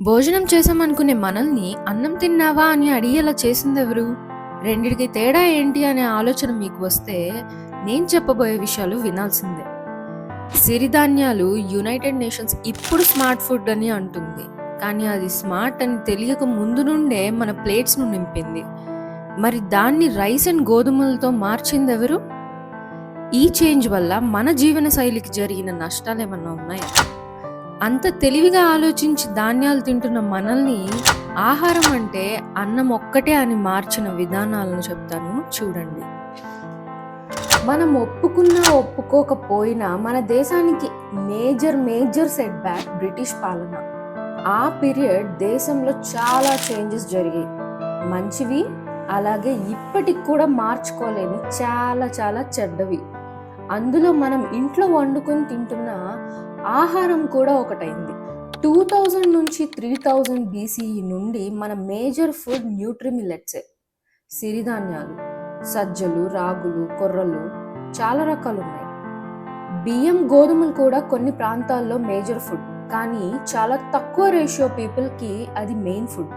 భోజనం చేసామనుకునే మనల్ని అన్నం తిన్నావా అని అడిగేలా చేసిందెవరు? రెండిటికి తేడా ఏంటి అనే ఆలోచన మీకు వస్తే నేను చెప్పబోయే విషయాలు వినాల్సిందే. సిరిధాన్యాలు యునైటెడ్ నేషన్స్ ఇప్పుడు స్మార్ట్ ఫుడ్ అని అంటుంది. కానీ అది స్మార్ట్ అని తెలియక ముందు నుండే మన ప్లేట్స్‌ను నింపింది. మరి దాన్ని రైస్ అండ్ గోధుమలతో మార్చిందెవరు? ఈ చేంజ్ వల్ల మన జీవన శైలికి జరిగిన నష్టాలు ఏమన్నా ఉన్నాయా? అంత తెలివిగా ఆలోచించి ధాన్యాలు తింటున్న మనల్ని ఆహారం అంటే అన్నం ఒక్కటే అని మార్చిన విధానాలను చెప్తాను చూడండి. మనం ఒప్పుకున్నా ఒప్పుకోకపోయినా మన దేశానికి major major setback British పాలన. ఆ పీరియడ్ దేశంలో చాలా చేంజెస్ జరిగాయి. మంచివి అలాగే ఇప్పటికి కూడా మార్చుకోలేని చాలా చాలా చెడ్డవి. అందులో మనం ఇంట్లో వండుకొని తింటున్న ఆహారం కూడా ఒకటైంది. 2000 నుంచి 3000 బీసీఈ నుండి మన మేజర్ ఫుడ్ న్యూట్రిమిల్లెట్సే సిరిధాన్యాలు, సజ్జలు, రాగులు, కొర్రలు చాలా రకాలు ఉన్నాయి బియ్యం, గోధుమలు కూడా కొన్ని ప్రాంతాల్లో మేజర్ ఫుడ్. కానీ చాలా తక్కువ రేషియో పీపుల్‌కి అది మెయిన్ ఫుడ్.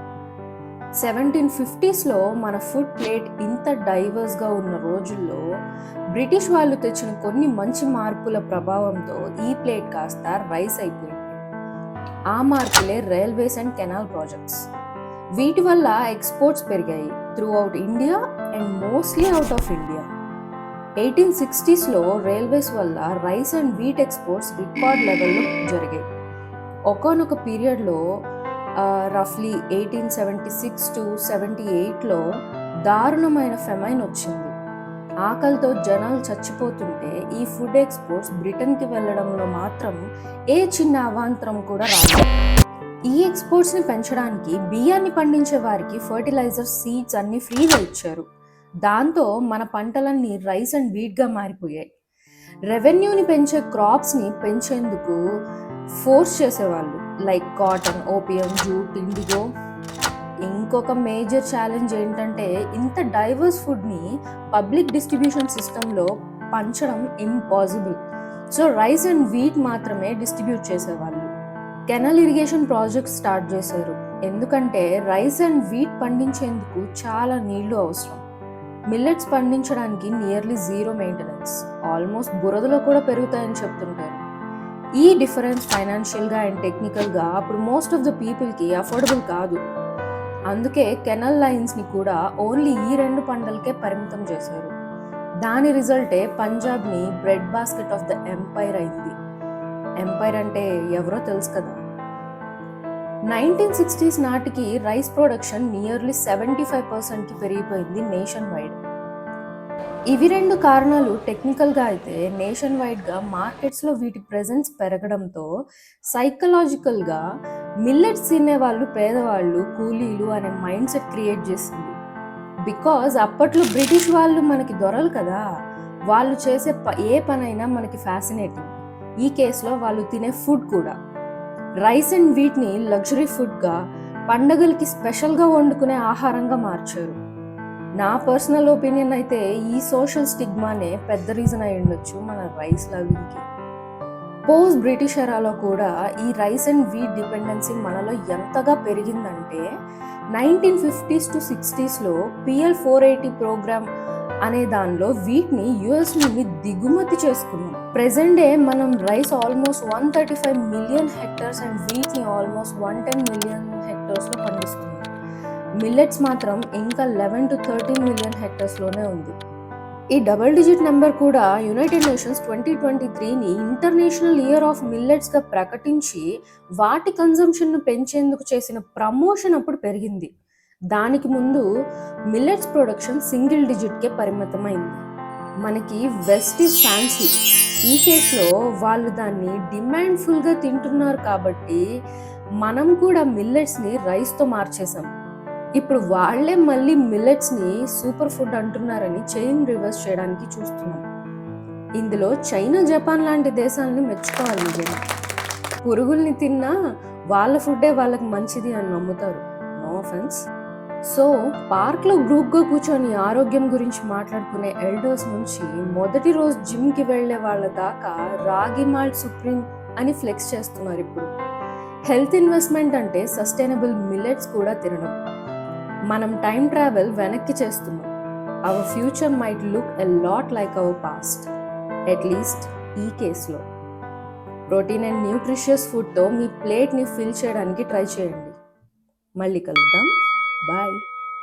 1750స్‌లో మన ఫుడ్ ప్లేట్ ఇంత డైవర్స్‌గా ఉన్న రోజుల్లో బ్రిటిష్ వాళ్ళు తెచ్చిన కొన్ని మంచి మార్పుల ప్రభావంతో ఈ ప్లేట్ కాస్త రైస్ అయిపోయింది. ఆ మార్పులే రైల్వేస్ అండ్ కెనాల్ ప్రాజెక్ట్స్. వీటి వల్ల ఎక్స్‌పోర్ట్స్ పెరిగాయి throughout India and mostly out of India. 1860స్‌లో railways వల్ల rice and wheat exports record లెవెల్‌లో జరిగాయి. ఒకనొక పీరియడ్‌లో రఫ్లీ eighteen seventy six to seventy ఎయిట్లో దారుణమైన ఫెమైన్ వచ్చింది. ఆకలితో జనాలు చచ్చిపోతుంటే ఈ ఫుడ్ ఎక్స్‌పోర్ట్స్ బ్రిటన్‌కి వెళ్ళడంలో మాత్రం ఏ చిన్న అవాంతరం కూడా రాలేదు. ఈ ఎక్స్‌పోర్ట్స్‌ని పెంచడానికి బియ్యాన్ని పండించే వారికి ఫర్టిలైజర్ సీడ్స్ అన్ని ఫ్రీగా ఇచ్చారు. దాంతో మన పంటలన్నీ రైస్ అండ్ వీట్‌గా మారిపోయాయి. రెవెన్యూని పెంచే క్రాప్స్‌ని పెంచేందుకు ఫోర్స్ చేసేవాళ్ళు. Like cotton, opium, jute, indigo. ఇంకొక మేజర్ ఛాలెంజ్ ఏంటంటే ఇంత డైవర్స్ ఫుడ్‌ని పబ్లిక్ డిస్ట్రిబ్యూషన్ సిస్టంలో పంచడం impossible. So rice and wheat మాత్రమే డిస్ట్రిబ్యూట్ చేసేవాళ్ళు. కెనల్ ఇరిగేషన్ ప్రాజెక్ట్స్ స్టార్ట్ చేశారు. ఎందుకంటే రైస్ అండ్ వీట్ పండించేందుకు చాలా నీళ్ళు అవసరం. మిల్లెట్స్ పండించడానికి నియర్లీ జీరో మెయింటెనెన్స్. ఆల్మోస్ట్ బురదలో కూడా పెరుగుతాయని చెప్తుంటారు. ఈ డిఫరెన్స్ ఫైనాన్షియల్‌గా అండ్ టెక్నికల్‌గా అప్పుడు మోస్ట్ ఆఫ్ ద పీపుల్‌కి అఫోర్డబుల్ కాదు. అందుకే కెనల్ లైన్స్‌ని కూడా ఓన్లీ ఈ రెండు పంటలకే పరిమితం చేశారు. దాని రిజల్టే పంజాబ్‌ని bread basket of the empire అయింది. ఎంపైర్ అంటే ఎవరో తెలుసు కదా! 1960స్ నాటికి రైస్ ప్రొడక్షన్ నియర్లీ 75%కి పెరిగిపోయింది నేషన్ వైడ్. ఇవి రెండు కారణాలు టెక్నికల్‌గా అయితే నేషన్ వైడ్‌గా మార్కెట్స్‌లో వీటి ప్రెజెన్స్ పెరగడంతో సైకలాజికల్‌గా మిల్లెట్స్ తినేవాళ్ళు పేదవాళ్ళు, కూలీలు అనే మైండ్ సెట్ క్రియేట్ చేసింది. బికాజ్ అప్పట్లో బ్రిటిష్ వాళ్ళు మనకి దొరలు కదా! వాళ్ళు చేసే ఏ పనైనా మనకి ఫ్యాసినేటింగ్. ఈ కేసులో వాళ్ళు తినే ఫుడ్ కూడా. రైస్ అండ్ వీట్‌ని లగ్జరీ ఫుడ్‌గా, పండగలకి స్పెషల్‌గా వండుకునే ఆహారంగా మార్చారు. నా పర్సనల్ ఒపీనియన్ అయితే ఈ సోషల్ స్టిగ్మానే పెద్ద రీజన్ అయ్యుండొచ్చు మన రైస్ లవింగ్‌కి. పోస్ట్ బ్రిటిష్ ఎరాలో కూడా ఈ రైస్ అండ్ వీట్ డిపెండెన్సీ మనలో ఎంతగా పెరిగిందంటే నైన్టీన్ ఫిఫ్టీస్ టు సిక్స్టీస్లో పిఎల్ ఫోర్ ఎయిటీ ప్రోగ్రామ్ అనే దానిలో వీట్‌ని యుఎస్ నుండి దిగుమతి చేసుకున్నాం. ప్రెజెంటే డే మనం rice almost 135 million hectares and వీట్‌ని almost 110 million హెక్టర్స్లో పండిస్తున్నాం. మిల్లెట్స్ మాత్రం ఇంకా 11-13 మిలియన్ హెక్టర్స్లోనే ఉంది. ఈ డబుల్ డిజిట్ నెంబర్ కూడా యునైటెడ్ నేషన్స్ 2023ని ఇంటర్నేషనల్ ఇయర్ ఆఫ్ మిల్లెట్స్‌గా ప్రకటించి వాటి కన్జంప్షన్‌ను పెంచేందుకు చేసిన ప్రమోషన్ అప్పుడు పెరిగింది. దానికి ముందు మిల్లెట్స్ ప్రొడక్షన్ సింగిల్ డిజిట్‌కే పరిమితమైంది. మనకి వెస్ట్ ఈజ్ ఫ్యాన్సీ. ఈ కేసులో వాళ్ళు దాన్ని డిమాండ్‌ఫుల్‌గా తింటున్నారు కాబట్టి మనం కూడా మిల్లెట్స్‌ని రైస్‌తో మార్చేసాం. ఇప్పుడు వాళ్ళే మళ్ళీ మిల్లెట్స్‌ని సూపర్ ఫుడ్ అంటున్నారని చైన్ రివర్స్ చేయడానికి చూస్తున్నాం. ఇందులో చైనా, జపాన్ లాంటి దేశాలని మెచ్చుకోవాలి నిజంగా. పురుగుల్ని తిన్నా వాళ్ళ ఫుడ్డే వాళ్ళకి మంచిది అని నమ్ముతారు. నో ఫ్రెండ్స్ సో పార్క్‌లో గ్రూప్‌గా కూర్చొని ఆరోగ్యం గురించి మాట్లాడుకునే ఎల్డర్స్ నుంచి మొదటి రోజు జిమ్‌కి వెళ్ళే వాళ్ళ దాకా రాగి మాల్ట్ సుప్రీం అని ఫ్లెక్స్ చేస్తున్నారు ఇప్పుడు హెల్త్ ఇన్వెస్ట్మెంట్ అంటే సస్టైనబుల్ మిల్లెట్స్ కూడా తినడం మనం టైం ట్రావెల్ వెనక్కి చేస్తున్నాం. Our future might look a lot like our past at least ఈ కేసులో ప్రోటీన్ అండ్ న్యూట్రిషియస్ ఫుడ్తో మీ ప్లేట్ని ఫిల్ చేయడానికి ట్రై చేయండి. మళ్ళీ కలుద్దాం. బాయ్